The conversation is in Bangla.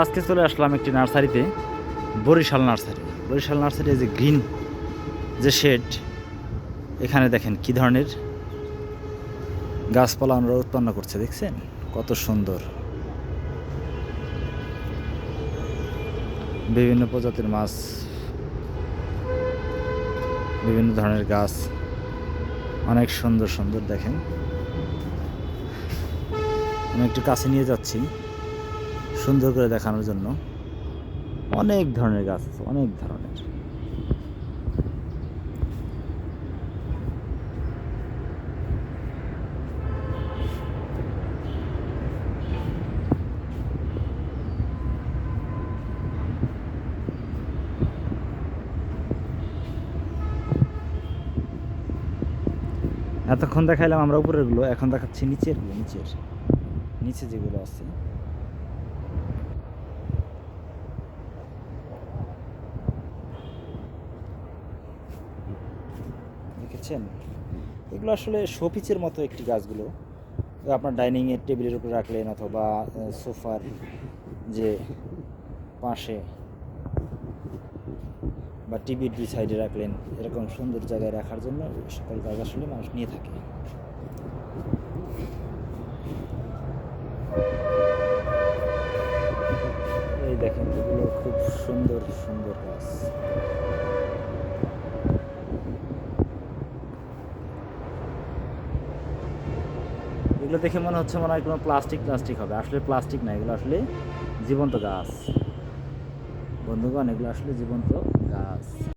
আজকে চলে আসলাম একটি নার্সারিতে, বরিশাল নার্সারি। বরিশাল নার্সারি যে গ্রিন যে শেড, এখানে দেখেন কি ধরনের গাছপালা আমরা উৎপন্ন করছে, দেখছেন? কত সুন্দর। বিভিন্ন প্রজাতির মাছ, বিভিন্ন ধরনের গাছ, অনেক সুন্দর সুন্দর দেখেন। আমি একটু কাছে নিয়ে যাচ্ছি। সুন্দর করে দেখানোর জন্য অনেক ধরনের গাছ আছে, অনেক ধরনের। এতক্ষণ দেখাইলাম আমরা উপরেরগুলো, এখন দেখাচ্ছি নিচেরগুলো, নিচের, নিচে যেগুলো আছে। দেখেছেন? এগুলো আসলে শোপিচের মতো একটি গাছগুলো। আপনার ডাইনিংয়ের টেবিলের উপরে রাখলেন অথবা সোফার যে পাশে বা টিভির দুই সাইডে রাখলেন, এরকম সুন্দর জায়গায় রাখার জন্য সকল গাছ আসলে মানুষ নিয়ে থাকে। এই দেখেন, এগুলো খুব সুন্দর সুন্দর গাছ। এগুলো দেখে মনে হচ্ছে মনে হয় কোনো প্লাস্টিক প্লাস্টিক হবে। আসলে প্লাস্টিক না, এগুলো আসলে জীবন্ত গাছ। বন্ধুগণ, এগুলো আসলে জীবন্ত গাছ।